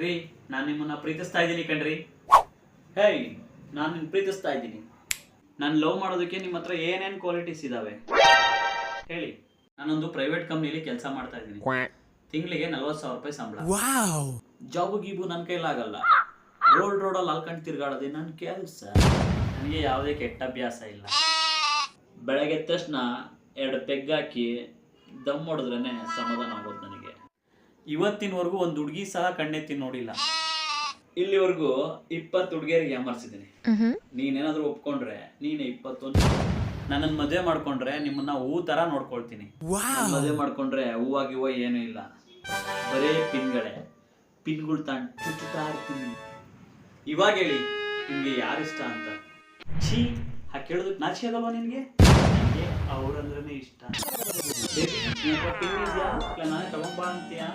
ರೀ ನಾನು ನಿಮ್ಮನ್ನ ಪ್ರೀತಿಸ್ತಾ ಇದ್ದೀನಿ ಕಣ್ರಿ. ಹೇಯ್ ನಾನು ನಿನ್ನ ಪ್ರೀತಿಸ್ತಾ ಇದ್ದೀನಿ. ನಾನು ಲವ್ ಮಾಡೋದಕ್ಕೆ ನಿಮ್ಮ ಹತ್ರ ಏನೇನು ಕ್ವಾಲಿಟೀಸ್ ಇದಾವೆ? ಹೇಳಿ. ನಾನೊಂದು ಪ್ರೈವೇಟ್ ಕಂಪ್ನಿಲಿ ಕೆಲಸ ಮಾಡ್ತಾ ಇದ್ದೀನಿ. ತಿಂಗಳಿಗೆ ನಲ್ವತ್ತು ಸಾವಿರ ರೂಪಾಯಿ ಸಂಬಳ. ಜಾಬು ಗೀಬು ನನ್ನ ಕೈಲಾಗಲ್ಲ. ರೋಡ್ ರೋಡಲ್ಲಿ ಅಲ್ಕೊಂಡು ತಿರ್ಗಾಡೋದೇ ನನ್ನ ಕೆಲಸ. ನನಗೆ ಯಾವುದೇ ಕೆಟ್ಟ ಅಭ್ಯಾಸ ಇಲ್ಲ. ಬೆಳಗ್ಗೆ ಎದ್ದ ತಕ್ಷಣ ಎರಡು ಪೆಗ್ ಹಾಕಿ ದಮ್ ಹೊಡೆದ್ರೇ ಸಮಾಧಾನ ಆಗೋದು ನನಗೆ ಇವತ್ತಿನವರೆಗೂ ಒಂದು ಹುಡುಗಿ ಸಹ ಕಣ್ಣೆತ್ತಿ ನೋಡಿಲ್ಲ. ಇಲ್ಲಿವರೆಗೂ ಇಪ್ಪತ್ತು ಹುಡುಗಿಯರಿಗೆ ಯಾಮರ್ಸಿದ್ದೀನಿ. ನೀನೇನಾದ್ರೂ ಒಪ್ಕೊಂಡ್ರೆ ನೀನೇ ಇಪ್ಪತ್ತೊಂದು ನನ್ನನ್ನು ಮದುವೆ ಮಾಡ್ಕೊಂಡ್ರೆ ನಿಮ್ಮನ್ನ ಹೂ ತರ ನೋಡ್ಕೊಳ್ತೀನಿ. ಮದುವೆ ಮಾಡ್ಕೊಂಡ್ರೆ ಹೂವಾಗಿ ಹೂವ ಏನೂ ಇಲ್ಲ. ಬರೇ ಪಿನ್ಗಳೇ. ಪಿನ್ಗಳು ತಾಂಡ್ ಚುಚ್ಚುತ್ತಾ ಇರ್ತೀನಿ ಇವಾಗ ಹೇಳಿ ನಿಮ್ಗೆ ಯಾರಿಷ್ಟ ಇಷ್ಟ ಅಂತ. ಛೀ ಆ ಕೇಳೋದಕ್ಕೆ ನಾಚಿಕೆ ಆಗಲ್ವಾ ನಿನ್ಗೆ? ಅವ್ರಂದ್ರೇ ಇಷ್ಟ. ನಾನೇ ತಗೊಂಬಾ ಅಂತೀಯಾ?